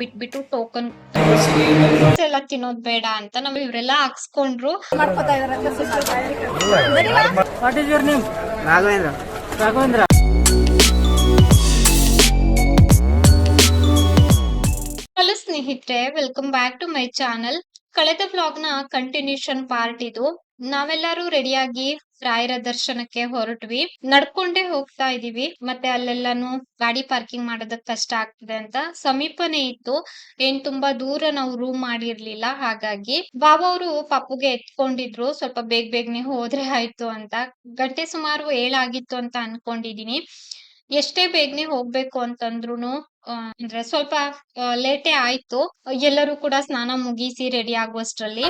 ಬಿಟ್ಬಿಟ್ಟು ಟೋಕನ್ ಎಲ್ಲ ತಿನ್ನೋದ್ ಬೇಡ ಅಂತ ನಾವ್ ಇವ್ರೆಲ್ಲ ಹಾಕ್ಸ್ಕೊಂಡ್ರು. What is your name Raghavendra. Raghavendra. Hello ಸ್ನೇಹಿತರೆ welcome back to my channel ಕಳೆದ ಬ್ಲಾಗ್ನ ಕಂಟಿನ್ಯೂಷನ್ ಪಾರ್ಟ್ ಇದು. ನಾವೆಲ್ಲರೂ ರೆಡಿಯಾಗಿ ರಾಯರ ದರ್ಶನಕ್ಕೆ ಹೊರಟ್ವಿ. ನಡ್ಕೊಂಡೇ ಹೋಗ್ತಾ ಇದೀವಿ. ಮತ್ತೆ ಅಲ್ಲೆಲ್ಲಾನು ಗಾಡಿ ಪಾರ್ಕಿಂಗ್ ಮಾಡೋದಕ್ ಕಷ್ಟ ಆಗ್ತದೆ ಅಂತ ಸಮೀಪನೇ ಇತ್ತು. ಏನ್ ತುಂಬಾ ದೂರ ನಾವು ರೂಮ್ ಮಾಡಿರ್ಲಿಲ್ಲ. ಹಾಗಾಗಿ ಬಾಬಾ ಅವರು ಪಾಪುಗೆ ಎತ್ಕೊಂಡಿದ್ರು. ಸ್ವಲ್ಪ ಬೇಗ ಬೇಗನೆ ಹೋದ್ರೆ ಆಯ್ತು ಅಂತ. ಗಂಟೆ ಸುಮಾರು ಏಳಾಗಿತ್ತು ಅಂತ ಅನ್ಕೊಂಡಿದೀನಿ. ಎಷ್ಟೇ ಬೇಗನೆ ಹೋಗ್ಬೇಕು ಅಂತಂದ್ರುನು ಅಂದ್ರೆ ಸ್ವಲ್ಪ ಲೇಟೇ ಆಯ್ತು. ಎಲ್ಲರೂ ಕೂಡ ಸ್ನಾನ ಮುಗಿಸಿ ರೆಡಿ ಆಗುವಷ್ಟ್ರಲ್ಲಿ.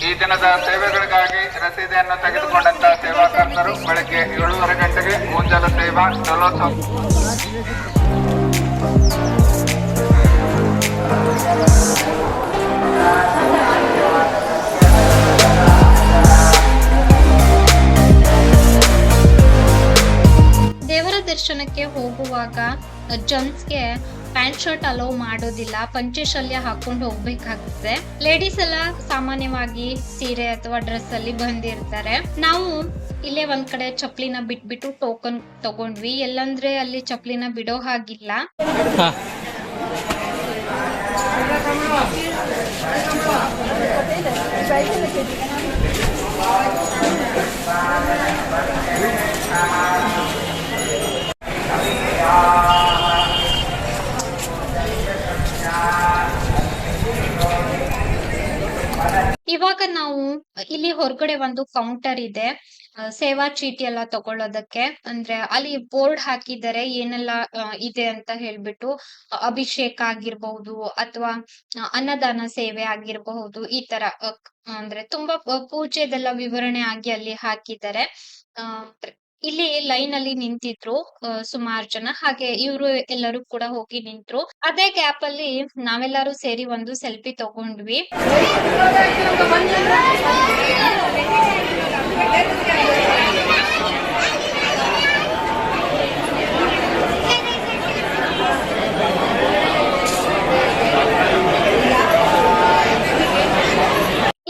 ಈ ದಿನದ ಸೇವೆಗಳಿಗಾಗಿ ರಸೀದಿಯನ್ನು ತೆಗೆದುಕೊಂಡಂತ ಸೇವಾಕರ್ತರು ಬೆಳಗ್ಗೆ ಏಳೂವರೆ ಗಂಟೆಗೆ ಮೂಂಜಲ ಸೇವಾ ದೇವರ ದರ್ಶನಕ್ಕೆ ಹೋಗುವಾಗ ಜೆಂಟ್ಸ್ಗೆ ಪ್ಯಾಂಟ್ ಶರ್ಟ್ ಅಲೋ ಮಾಡೋದಿಲ್ಲ ಪಂಚೆ ಶಲ್ಯ ಹಾಕೊಂಡು ಹೋಗ್ಬೇಕಾಗುತ್ತೆ. ಲೇಡೀಸ್ ಎಲ್ಲ ಸಾಮಾನ್ಯವಾಗಿ ಸೀರೆ ಅಥವಾ ಡ್ರೆಸ್ ಅಲ್ಲಿ ಬಂದಿರ್ತಾರೆ. ನಾವು ಇಲ್ಲೇ ಒಂದ್ ಕಡೆ ಚಪ್ಲಿನ ಬಿಟ್ಬಿಟ್ಟು ಟೋಕನ್ ತಗೊಂಡ್ವಿ. ಎಲ್ಲಂದ್ರೆ ಅಲ್ಲಿ ಚಪ್ಲಿನ ಬಿಡೋ ಹಾಗಿಲ್ಲ ಇವಾಗ ನಾವು ಇಲ್ಲಿ ಹೊರಗಡೆ ಒಂದು ಕೌಂಟರ್ ಇದೆ. ಸೇವಾ ಚೀಟಿ ಎಲ್ಲ ತಗೊಳ್ಳೋದಕ್ಕೆ. ಅಂದ್ರೆ ಅಲ್ಲಿ ಬೋರ್ಡ್ ಹಾಕಿದ್ದಾರೆ ಏನೆಲ್ಲ ಇದೆ ಅಂತ ಹೇಳ್ಬಿಟ್ಟು ಅಭಿಷೇಕ ಆಗಿರ್ಬಹುದು ಅಥವಾ ಅನ್ನದಾನ ಸೇವೆ ಆಗಿರಬಹುದು ಈ ತರ ಅಂದ್ರೆ ತುಂಬಾ ಪೂಜೆದೆಲ್ಲ ವಿವರಣೆ ಆಗಿ ಅಲ್ಲಿ ಹಾಕಿದ್ದಾರೆ ಇಲ್ಲಿ ಲೈನ್ ಅಲ್ಲಿ ನಿಂತಿದ್ರು ಸುಮಾರು ಜನ. ಹಾಗೆ ಇವರು ಎಲ್ಲರೂ ಕೂಡ ಹೋಗಿ ನಿಂತ್ರು. ಅದೇ ಗ್ಯಾಪ್ ಅಲ್ಲಿ ನಾವೆಲ್ಲರೂ ಸೇರಿ ಒಂದು ಸೆಲ್ಫಿ ತಗೊಂಡ್ವಿ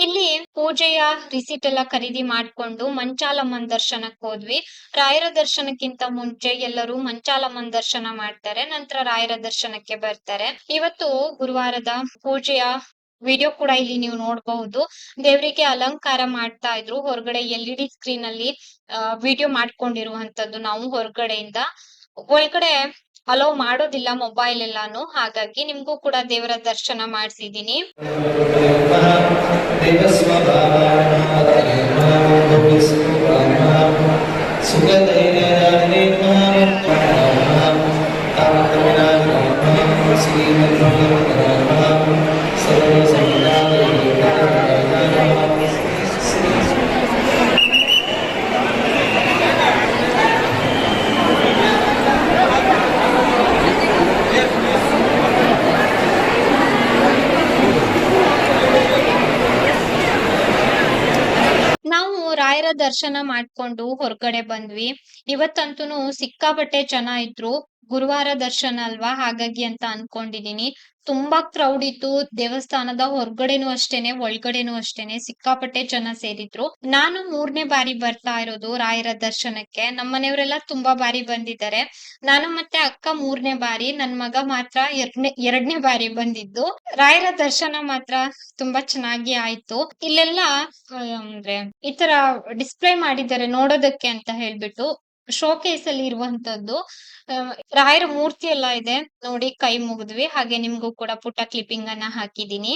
ಇಲ್ಲಿ ಪೂಜೆಯ ರಿಸೀಟ್ ಎಲ್ಲ ಖರೀದಿ ಮಾಡ್ಕೊಂಡು ಮಂಚಾಲಮ್ಮನ್ ದರ್ಶನಕ್ಕೆ ಹೋದ್ವಿ. ರಾಯರ ದರ್ಶನಕ್ಕಿಂತ ಮುಂಚೆ ಎಲ್ಲರೂ ಮಂಚಾಲಮ್ಮನ್ ದರ್ಶನ ಮಾಡ್ತಾರೆ. ನಂತರ ರಾಯರ ದರ್ಶನಕ್ಕೆ ಬರ್ತಾರೆ. ಇವತ್ತು ಗುರುವಾರದ ಪೂಜೆಯ ವಿಡಿಯೋ ಕೂಡ ಇಲ್ಲಿ ನೀವು ನೋಡಬಹುದು. ದೇವರಿಗೆ ಅಲಂಕಾರ ಮಾಡ್ತಾ ಇದ್ರು. ಹೊರಗಡೆ ಎಲ್ ಇ ಡಿ ಸ್ಕ್ರೀನ್ ಅಲ್ಲಿ ವಿಡಿಯೋ ಮಾಡ್ಕೊಂಡಿರುವಂತದ್ದು ನಾವು ಹೊರಗಡೆಯಿಂದ. ಒಳಗಡೆ ಅಲೋ ಮಾಡೋದಿಲ್ಲ ಮೊಬೈಲ್ ಎಲ್ಲಾನು. ಹಾಗಾಗಿ ನಿಮ್ಗೂ ಕೂಡ ದೇವರ ದರ್ಶನ ಮಾಡ್ಸಿದೀನಿ ನಾವು ರಾಯರ ದರ್ಶನ ಮಾಡ್ಕೊಂಡು ಹೊರಗಡೆ ಬಂದ್ವಿ. ಇವತ್ತಂತೂ ಸಿಕ್ಕಾಪಟ್ಟೆ ಜನ ಇದ್ರು. ಗುರುವಾರ ದರ್ಶನ ಅಲ್ವಾ? ಹಾಗಾಗಿ ಅಂತ ಅನ್ಕೊಂಡಿದೀನಿ. ತುಂಬಾ ಕ್ರೌಡ್ ಇತ್ತು. ದೇವಸ್ಥಾನದ ಹೊರಗಡೆನೂ ಅಷ್ಟೇನೆ, ಒಳಗಡೆನೂ ಅಷ್ಟೇನೆ. ಸಿಕ್ಕಾಪಟ್ಟೆ ಜನ ಸೇರಿದ್ರು. ನಾನು ಮೂರನೇ ಬಾರಿ ಬರ್ತಾ ಇರೋದು ರಾಯರ ದರ್ಶನಕ್ಕೆ. ನಮ್ಮ ಮನೆಯವರೆಲ್ಲ ತುಂಬಾ ಬಾರಿ ಬಂದಿದ್ದಾರೆ. ನಾನು ಮತ್ತೆ ಅಕ್ಕ ಮೂರನೇ ಬಾರಿ, ನನ್ ಮಗ ಮಾತ್ರ ಎರಡನೇ ಎರಡನೇ ಬಾರಿ ಬಂದಿದ್ದು. ರಾಯರ ದರ್ಶನ ಮಾತ್ರ ತುಂಬಾ ಚೆನ್ನಾಗಿ ಆಯ್ತು. ಇಲ್ಲೆಲ್ಲ ಅಂದ್ರೆ, ಈ ತರ ಡಿಸ್ಪ್ಲೇ ಮಾಡಿದ್ದಾರೆ ನೋಡೋದಕ್ಕೆ ಅಂತ ಹೇಳ್ಬಿಟ್ಟು. ಶೋಕೇಸ್ ಅಲ್ಲಿ ಇರುವಂತದ್ದು ರಾಯರ ಮೂರ್ತಿ ಎಲ್ಲ ಇದೆ. ನೋಡಿ, ಕೈ ಮುಗಿದ್ವಿ. ಹಾಗೆ ನಿಮ್ಗೂ ಕೂಡ ಪುಟ್ಟ ಕ್ಲಿಪ್ಪಿಂಗ್ ಅನ್ನ ಹಾಕಿದೀನಿ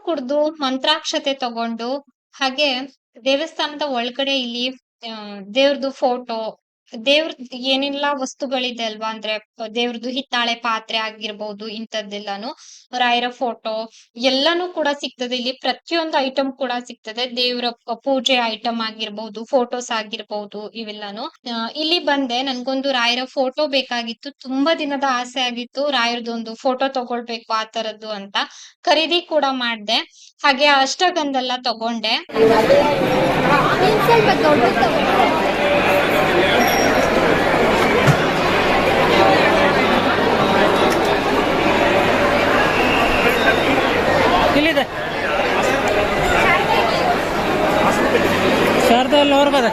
ಕುಡ್ದು ಮಂತ್ರಾಕ್ಷತೆ ತಗೊಂಡು ಹಾಗೆ ದೇವಸ್ಥಾನದ ಒಳಗಡೆ ಇಲ್ಲಿ ದೇವ್ರದ್ದು ಫೋಟೋ ದೇವ್ರ ಏನೆಲ್ಲಾ ವಸ್ತುಗಳಿದೆ ಅಲ್ವಾ ಅಂದ್ರೆ ದೇವ್ರದ್ದು ಹಿತ್ತಾಳೆ ಪಾತ್ರೆ ಆಗಿರ್ಬೋದು ಇಂಥದ್ದೆಲ್ಲಾನು ರಾಯರ ಫೋಟೋ ಎಲ್ಲಾನು ಕೂಡ ಸಿಗ್ತದೆ ಇಲ್ಲಿ ಪ್ರತಿಯೊಂದು ಐಟಮ್ ಕೂಡ ಸಿಗ್ತದೆ ದೇವ್ರ ಪೂಜೆ ಐಟಮ್ ಆಗಿರ್ಬಹುದು ಫೋಟೋಸ್ ಆಗಿರ್ಬಹುದು ಇವೆಲ್ಲಾನು ಇಲ್ಲಿ ಬಂದೆ ನನ್ಗೊಂದು ರಾಯರ ಫೋಟೋ ಬೇಕಾಗಿತ್ತು ತುಂಬಾ ದಿನದ ಆಸೆ ಆಗಿತ್ತು ರಾಯರದೊಂದು ಫೋಟೋ ತಗೊಳ್ಬೇಕು ಆ ತರದ್ದು ಅಂತ ಖರೀದಿ ಕೂಡ ಮಾಡ್ದೆ ಹಾಗೆ ಅಷ್ಟಗಂಧೆಲ್ಲ ತಗೊಂಡೆ శారదాల్లో ఎవరు కదా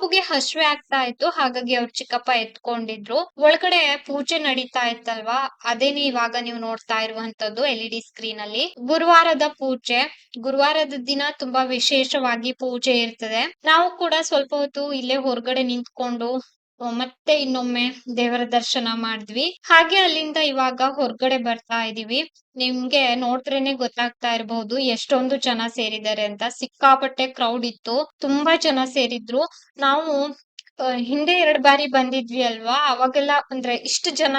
ಪಾಪುಗೆ ಹಸುವೆ ಆಗ್ತಾ ಇತ್ತು, ಹಾಗಾಗಿ ಅವ್ರ ಚಿಕ್ಕಪ್ಪ ಎತ್ಕೊಂಡಿದ್ರು. ಒಳಗಡೆ ಪೂಜೆ ನಡೀತಾ ಇತ್ತಲ್ವಾ? ಅದೇನೆ ಇವಾಗ ನೀವು ನೋಡ್ತಾ ಇರುವಂತದ್ದು ಎಲ್ ಇ ಡಿ ಸ್ಕ್ರೀನ್ ಅಲ್ಲಿ ಗುರುವಾರದ ಪೂಜೆ. ಗುರುವಾರದ ದಿನ ತುಂಬಾ ವಿಶೇಷವಾಗಿ ಪೂಜೆ ಇರ್ತದೆ. ನಾವು ಕೂಡ ಸ್ವಲ್ಪ ಹೊತ್ತು ಇಲ್ಲೇ ಹೊರಗಡೆ ನಿಂತ್ಕೊಂಡು ಮತ್ತೆ ಇನ್ನೊಮ್ಮೆ ದೇವರ ದರ್ಶನ ಮಾಡಿದ್ವಿ. ಹಾಗೆ ಅಲ್ಲಿಂದ ಇವಾಗ ಹೊರಗಡೆ ಬರ್ತಾ ಇದೀವಿ. ನಿಮ್ಗೆ ನೋಡಿದ್ರೇನೆ ಗೊತ್ತಾಗ್ತಾ ಇರಬಹುದು ಎಷ್ಟೊಂದು ಜನ ಸೇರಿದ್ದಾರೆ ಅಂತ. ಸಿಕ್ಕಾಪಟ್ಟೆ ಕ್ರೌಡ್ ಇತ್ತು. ತುಂಬಾ ಜನ ಸೇರಿದ್ರು. ನಾವು ಹಿಂದೆ ಎರಡ್ ಬಾರಿ ಬಂದಿದ್ವಿ ಅಲ್ವಾ? ಅವಾಗೆಲ್ಲ ಅಂದ್ರೆ ಇಷ್ಟು ಜನ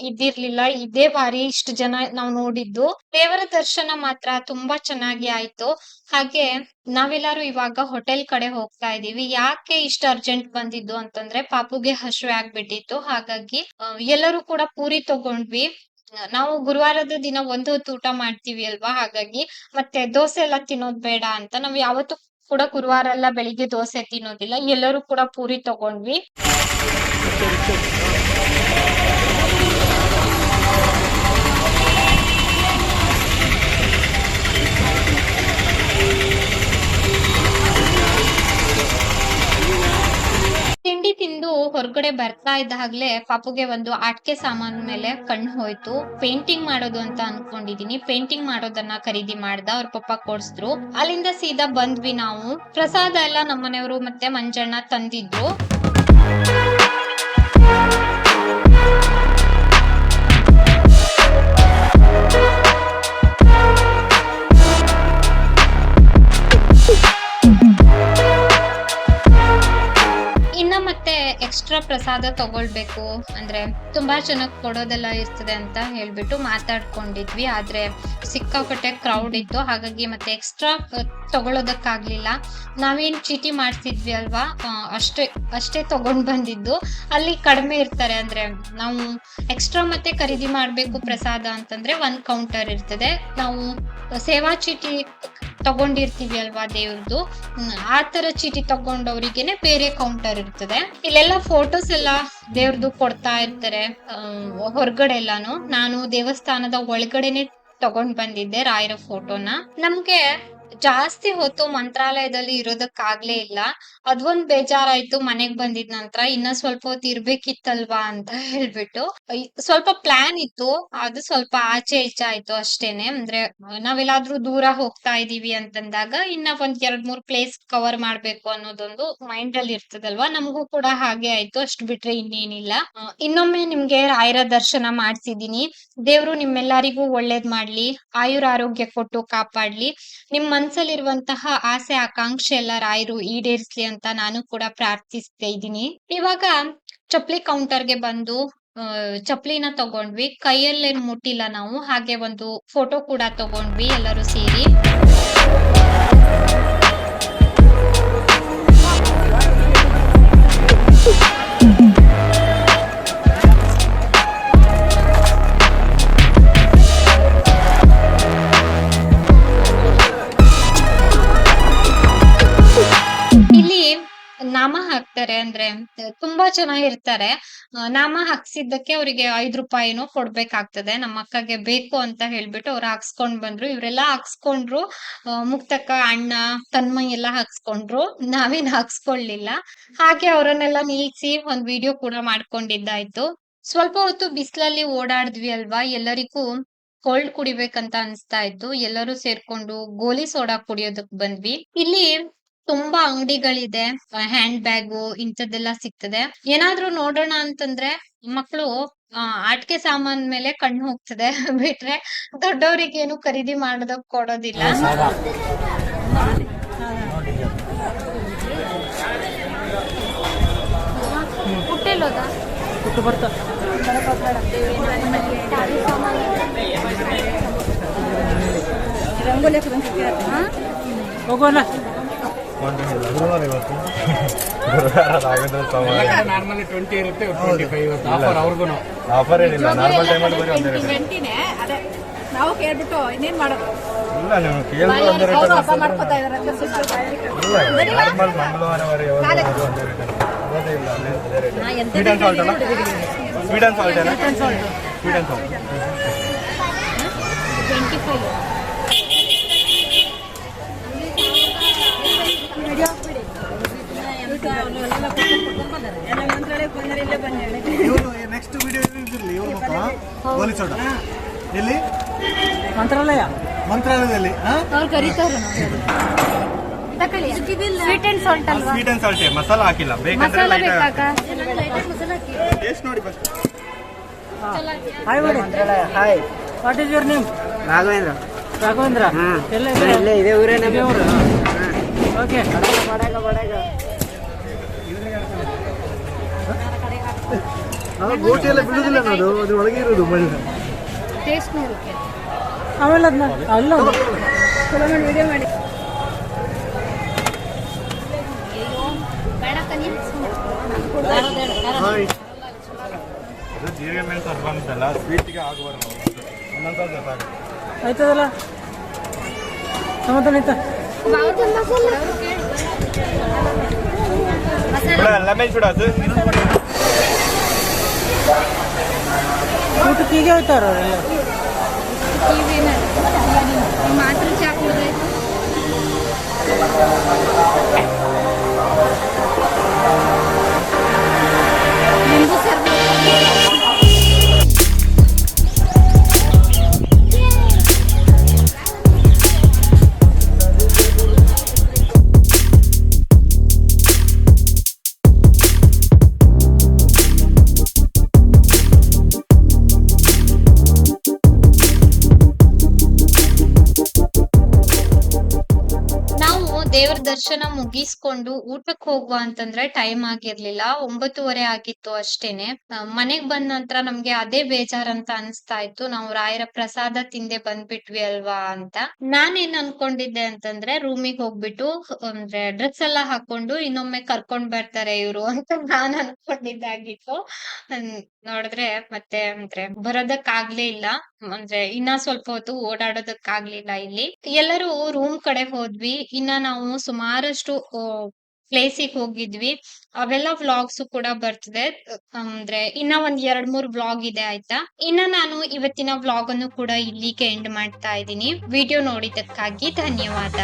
ಇದ್ದಿರ್ಲಿಲ್ಲ. ಇದೇ ಬಾರಿ ಇಷ್ಟು ಜನ ನಾವು ನೋಡಿದ್ದು. ದೇವರ ದರ್ಶನ ಮಾತ್ರ ತುಂಬಾ ಚೆನ್ನಾಗಿ ಆಯ್ತು. ಹಾಗೆ ನಾವೆಲ್ಲರೂ ಇವಾಗ ಹೋಟೆಲ್ ಕಡೆ ಹೋಗ್ತಾ ಇದೀವಿ ಯಾಕೆ ಇಷ್ಟು ಅರ್ಜೆಂಟ್ ಬಂದಿದ್ದು ಅಂತಂದ್ರೆ ಪಾಪುಗೆ ಹಸುವೆ ಆಗ್ಬಿಟ್ಟಿತ್ತು. ಹಾಗಾಗಿ ಎಲ್ಲರೂ ಕೂಡ ಪೂರಿ ತಗೊಂಡ್ವಿ. ನಾವು ಗುರುವಾರದ ದಿನ ಒಂದು ಹೊತ್ತು ಊಟ ಮಾಡ್ತೀವಿ ಅಲ್ವಾ? ಹಾಗಾಗಿ ಮತ್ತೆ ದೋಸೆ ಎಲ್ಲ ತಿನ್ನೋದ್ ಬೇಡ ಅಂತ. ನಾವ್ ಯಾವತ್ತೂ ಕೂಡ ಗುರುವಾರ ಎಲ್ಲ ಬೆಳಿಗ್ಗೆ ದೋಸೆ ತಿನ್ನೋದಿಲ್ಲ. ಎಲ್ಲರೂ ಕೂಡ ಪೂರಿ ತಗೊಂಡ್ವಿ. ತಿಂಡಿ ತಿಂದು ಹೊರಗಡೆ ಬರ್ತಾ ಇದ್ದಾಗ್ಲೇ ಪಾಪುಗೆ ಒಂದು ಆಟಿಕೆ ಸಾಮಾನು ಮೇಲೆ ಕಣ್ಣು ಹೋಯ್ತು. ಪೇಂಟಿಂಗ್ ಮಾಡೋದು ಅಂತ ಅನ್ಕೊಂಡಿದೀನಿ. ಪೇಂಟಿಂಗ್ ಮಾಡೋದನ್ನ ಖರೀದಿ ಮಾಡ್ದ, ಅವ್ರ ಪಪ್ಪ ಕೊಡ್ಸಿದ್ರು. ಅಲ್ಲಿಂದ ಸೀದಾ ಬಂದ್ವಿ ನಾವು. ಪ್ರಸಾದ ಎಲ್ಲ ನಮ್ಮನೆಯವರು ಮತ್ತೆ ಮಂಜಣ್ಣ ತಂದಿದ್ರು. ಪ್ರಸಾದ ತಗೊಳ್ಬೇಕು. ಅಂದ್ರೆ ತುಂಬಾ ಚೆನ್ನಾಗಿ ಕೊಡೋದೆಲ್ಲ ಇರ್ತದೆ ಅಂತ ಹೇಳ್ಬಿಟ್ಟು ಮಾತಾಡ್ಕೊಂಡಿದ್ವಿ. ಆದ್ರೆ ಸಿಕ್ಕಾಪಟ್ಟೆ ಕ್ರೌಡ್ ಇತ್ತು. ಹಾಗಾಗಿ ಮತ್ತೆ ಎಕ್ಸ್ಟ್ರಾ ತಗೊಳೋದಕ್ಕಾಗ್ಲಿಲ್ಲ. ನಾವೇನ್ ಚೀಟಿ ಮಾಡ್ತಿದ್ವಿ ಅಲ್ವಾ? ಅಷ್ಟೇ ಅಷ್ಟೇ ತಗೊಂಡ್ ಬಂದಿದ್ದು. ಅಲ್ಲಿ ಕಡಿಮೆ ಇರ್ತಾರೆ. ಅಂದ್ರೆ ನಾವು ಎಕ್ಸ್ಟ್ರಾ ಮತ್ತೆ ಖರೀದಿ ಮಾಡ್ಬೇಕು ಪ್ರಸಾದ ಅಂತಂದ್ರೆ ಒಂದ್ ಕೌಂಟರ್ ಇರ್ತದೆ. ನಾವು ಸೇವಾ ಚೀಟಿ ತಗೊಂಡಿರ್ತೀವಿ ಅಲ್ವಾ ದೇವ್ರದ್ದು ಆ ತರ ಚೀಟಿ ತಗೊಂಡವ್ರಿಗೆನೆ ಬೇರೆ ಕೌಂಟರ್ ಇರ್ತದೆ. ಇಲ್ಲೆಲ್ಲ ಫೋಟೋಸ್ ಎಲ್ಲ ದೇವ್ರದ್ದು ಕೊಡ್ತಾ ಇರ್ತಾರೆ ಹೊರಗಡೆ ಎಲ್ಲಾನು ನಾನು ದೇವಸ್ಥಾನದ ಒಳಗಡೆನೆ ತಗೊಂಡ್ ಬಂದಿದ್ದೆ ರಾಯರ ಫೋಟೋನ ನಮ್ಗೆ ಜಾಸ್ತಿ ಹೊತ್ತು ಮಂತ್ರಾಲಯದಲ್ಲಿ ಇರೋದಕ್ಕಾಗ್ಲೇ ಇಲ್ಲ. ಅದೊಂದ್ ಬೇಜಾರಾಯ್ತು, ಮನೆಗ್ ಬಂದಿದ್ ನಂತರ ಇನ್ನ ಸ್ವಲ್ಪ ಹೊತ್ತು ಇರ್ಬೇಕಿತ್ತಲ್ವಾ ಅಂತ ಹೇಳ್ಬಿಟ್ಟು. ಸ್ವಲ್ಪ ಪ್ಲಾನ್ ಇತ್ತು, ಅದು ಸ್ವಲ್ಪ ಆಚೆ ಈಚೆ ಆಯ್ತು ಅಷ್ಟೇನೆ. ಅಂದ್ರೆ ನಾವೆಲ್ಲಾದ್ರೂ ದೂರ ಹೋಗ್ತಾ ಇದೀವಿ ಅಂತಂದಾಗ ಇನ್ನ ಒಂದ್ ಎರಡ್ ಮೂರ್ ಪ್ಲೇಸ್ ಕವರ್ ಮಾಡ್ಬೇಕು ಅನ್ನೋದೊಂದು ಮೈಂಡ್ ಅಲ್ಲಿ ಇರ್ತದಲ್ವಾ? ನಮಗೂ ಕೂಡ ಹಾಗೆ ಆಯ್ತು, ಅಷ್ಟು ಬಿಟ್ರೆ ಇನ್ನೇನಿಲ್ಲ. ಇನ್ನೊಮ್ಮೆ ನಿಮ್ಗೆ ರಾಯರ ದರ್ಶನ ಮಾಡ್ಸಿದೀನಿ ದೇವ್ರು ನಿಮ್ಮೆಲ್ಲರಿಗೂ ಒಳ್ಳೇದ್ ಮಾಡ್ಲಿ ಆಯುರ ಆರೋಗ್ಯ ಕೊಟ್ಟು ಕಾಪಾಡ್ಲಿ. ನಿಮ್ ಮನ್ಸಲ್ಲಿರುವಂತಹ ಆಸೆ, ಆಕಾಂಕ್ಷೆ ಎಲ್ಲ ರಾಯರು ಈಡೇರಿಸ್ಲಿ ಅಂತ ನಾನು ಕೂಡ ಪ್ರಾರ್ಥಿಸ್ತಾ ಇದ್ದೀನಿ. ಇವಾಗ ಚಪ್ಲಿ ಕೌಂಟರ್ಗೆ ಬಂದು ಚಪ್ಲಿನ ತಗೊಂಡ್ವಿ. ಕೈಯಲ್ಲೇನ್ ಮುಟ್ಟಿಲ್ಲ ನಾವು. ಹಾಗೆ ಒಂದು ಫೋಟೋ ಕೂಡ ತಗೊಂಡ್ವಿ ಎಲ್ಲರೂ ಸೇರಿ. ಹಾಕ್ತಾರೆ ಅಂದ್ರೆ ತುಂಬಾ ಚೆನ್ನಾಗಿರ್ತಾರೆ. ನಾಮ ಹಾಕ್ಸಿದ್ದಕ್ಕೆ ಅವರಿಗೆ ಐದು ರೂಪಾಯಿನೂ ಕೊಡ್ಬೇಕಾಗ್ತದೆ. ನಮ್ಮ ಅಕ್ಕಗೆ ಬೇಕು ಅಂತ ಹೇಳ್ಬಿಟ್ಟು ಅವ್ರು ಹಾಕ್ಸ್ಕೊಂಡ್ ಬಂದ್ರು. ಇವರೆಲ್ಲ ಹಾಕ್ಸ್ಕೊಂಡ್ರು. ಮುಕ್ತಕ್ಕ, ಅಣ್ಣ, ತನ್ಮಯ್ ಎಲ್ಲ ಹಾಕ್ಸ್ಕೊಂಡ್ರು. ನಾವೇನ್ ಹಾಕ್ಸ್ಕೊಳ್ಲಿಲ್ಲ. ಹಾಗೆ ಅವರನ್ನೆಲ್ಲ ನಿಲ್ಸಿ ಒಂದ್ ವಿಡಿಯೋ ಕೂಡ ಮಾಡ್ಕೊಂಡಿದ್ದಾಯ್ತು. ಸ್ವಲ್ಪ ಹೊತ್ತು ಬಿಸಿಲಲ್ಲಿ ಓಡಾಡಿದ್ವಿ ಅಲ್ವಾ? ಎಲ್ಲರಿಗೂ ಕೋಲ್ಡ್ ಕುಡಿಬೇಕಂತ ಅನ್ಸ್ತಾ ಇತ್ತು. ಎಲ್ಲರೂ ಸೇರ್ಕೊಂಡು ಗೋಲಿ ಸೋಡಾ ಕುಡಿಯೋದಕ್ ಬಂದ್ವಿ. ಇಲ್ಲಿ ತುಂಬಾ ಅಂಗಡಿಗಳಿದೆ ಹ್ಯಾಂಡ್ ಬ್ಯಾಗು ಇಂಥದ್ದೆಲ್ಲ ಸಿಗ್ತದೆ. ಏನಾದ್ರೂ ನೋಡೋಣ ಅಂತಂದ್ರೆ ಮಕ್ಕಳು ಆಟಿಕೆ ಸಾಮಾನ್ ಮೇಲೆ ಕಣ್ಣು ಹೋಗ್ತದೆ. ಬಿಟ್ರೆ ದೊಡ್ಡವರಿಗೆ ಏನು ಖರೀದಿ ಮಾಡೋದಕ್ ಕೊಡೋದಿಲ್ಲ. ರಂಗೋಲಿ ಬರ್ತಾ ಹೋಗೋಣ. ನಾರ್ಮಲಿ ಟ್ವೆಂಟಿ ಇರುತ್ತೆ ಟ್ವೆಂಟಿ ಫೈವ್ ಇವತ್ತು. ಆಫರ್ ಅವ್ರಿಗೂ ಆಫರ್ ಏನಿಲ್ಲ. ನಾರ್ಮಲ್ ಟೈಮಲ್ಲಿ ಬರೀ ಒಂದೇ ರೇಟ್ ಟ್ವೆಂಟಿನೇ ಅದೇ ನಾವು ಕೇಳ್ಬಿಟ್ಟು ಇನ್ನೇನ್ ಮಾಡೋದು? ಇಲ್ಲ ನೀವು ಕೇಳಿದ್ರೆ ಒಂದೇ ರೇಟ್ ಇಲ್ಲ ನಾರ್ಮಲ್ ಮಂಗಳವಾರ ಯಾವಾಗ ಒಂದೇ ರೇಟ್ ಅದೇ ಇಲ್ಲ ಅಲ್ಲೇ? ಅದೇ ರೇಟ್ ಸ್ವೀಟ್ ಆ್ಯಂಡ್ ಸಾಲ್ಟ್ ಅಲ್ಲ? ಸ್ವೀಟ್ ಆ್ಯಂಡ್ ಸಾಲ್ಟ್ ಅಲ್ಲ ಸ್ವೀಟ್ ಆ್ಯಂಡ್ ಸಾಲ್ಟ್ ಇಲ್ಲೇ ಬಂದೇಳಿ ಇವರು ನೆಕ್ಸ್ಟ್ ವಿಡಿಯೋ ಇರಲಿ ಇವ್ರ ಎಲ್ಲಿ ಮಂತ್ರಾಲಯ. ಮಂತ್ರಾಲಯದಲ್ಲಿ ಅವ್ರು ಕರೀತಾರೆ ಸ್ವೀಟ್ ಅಂಡ್ ಸಾಲ್ಟ್ ಅಲ್ವಾ? ಸ್ವೀಟ್ ಆ್ಯಂಡ್ ಸಾಲ್ಟ್ ಮಸಾಲ ಹಾಕಿಲ್ಲ. ಬೇಕಂದ್ರೆ ಮಸಾಲ ಲೈಟ್ ಟೇಸ್ಟ್ ನೋಡಿ ಫಸ್ಟ್ ಹಾಯ್ ಮಾಡಿ hi what is your name Raghavendra. Raghavendra. ಎಲ್ಲ ಇದೆ ಊರೇ ಇದೇ ಊರು? ಓಕೆ ಬಡಾಗ ಬಡಗ ಗೋಟಿ ಎಲ್ಲ ಬಿಡುದಿಲ್ಲ ಅನ್ನೋದು ಅದು ಒಳಗೆ ಇರೋದು ಮಣ್ಣು ಟೇಸ್ಟ್ ನೋಡೋಕೆ ಆಮೇಲೆ ಅದನ್ನ ಅಲ್ಲ. ವಿಡಿಯೋ ಮಾಡಿ. ಜೀರಿಗೆ ಮೆಣಸು ಅದು ಬಂತಲ್ಲ ಸ್ವೀಟಿಗೆ ಆಗಬಾರ್ದು ಒಂದೊಂದು ಸ್ವಲ್ಪ ಸಾಕು ಆಯ್ತದಲ್ಲ? ಸಮಾಧಾನ ಆಯ್ತಾ? ಲೆಮನ್ ಶುಡ್ ಅದು ಊಟಕ್ಕೆ ಹೀಗೆ ಹೋಯ್ತಾರ ಅವರೆಲ್ಲ ಮಾತ್ರ ದರ್ಶನ ಮುಗಿಸ್ಕೊಂಡು ಊಟಕ್ಕೆ ಹೋಗುವ ಅಂತಂದ್ರೆ ಟೈಮ್ ಆಗಿರ್ಲಿಲ್ಲ. ಒಂಬತ್ತುವರೆ ಆಗಿತ್ತು ಅಷ್ಟೇನೆ. ಮನೆಗ್ ಬಂದ ನಂತರ ನಮ್ಗೆ ಅದೇ ಬೇಜಾರ್ ಅಂತ ಅನ್ಸ್ತಾ ಇತ್ತು. ನಾವು ರಾಯರ ಪ್ರಸಾದ ತಿಂದೆ ಬಂದ್ಬಿಟ್ವಿ ಅಲ್ವಾ ಅಂತ. ನಾನೇನ್ ಅನ್ಕೊಂಡಿದ್ದೆ ಅಂತಂದ್ರೆ ರೂಮಿಗೆ ಹೋಗ್ಬಿಟ್ಟು, ಅಂದ್ರೆ ಡ್ರೆಸ್ ಎಲ್ಲ ಹಾಕೊಂಡು ಇನ್ನೊಮ್ಮೆ ಕರ್ಕೊಂಡ್ ಬರ್ತಾರೆ ಇವ್ರು ಅಂತ ನಾನ್ ಅನ್ಕೊಂಡಿದ್ದಾಗಿತ್ತು ನೋಡಿದ್ರೆ ಮತ್ತೆ ಅಂದ್ರೆ ಬರೋದಕ್ ಆಗ್ಲೇ ಇಲ್ಲ. ಅಂದ್ರೆ ಇನ್ನ ಸ್ವಲ್ಪ ಹೊತ್ತು ಓಡಾಡೋದಕ್ ಆಗ್ಲಿಲ್ಲ ಇಲ್ಲಿ. ಎಲ್ಲರೂ ರೂಮ್ ಕಡೆ ಹೋದ್ವಿ. ಇನ್ನ ನಾವು ಸುಮಾರಷ್ಟು ಪ್ಲೇಸಿಗೆ ಹೋಗಿದ್ವಿ. ಅವೆಲ್ಲ ವ್ಲಾಗ್ಸ್ ಕೂಡ ಬರ್ತದೆ. ಅಂದ್ರೆ ಇನ್ನ ಒಂದ್ ಎರಡ್ ಮೂರ್ ವ್ಲಾಗ್ ಇದೆ ಆಯ್ತಾ? ಇನ್ನ ನಾನು ಇವತ್ತಿನ ವ್ಲಾಗ್ ಅನ್ನು ಕೂಡ ಇಲ್ಲಿಗೆ ಎಂಡ್ ಮಾಡ್ತಾ ಇದ್ದೀನಿ. ವಿಡಿಯೋ ನೋಡಿದ್ದಕ್ಕಾಗಿ ಧನ್ಯವಾದ.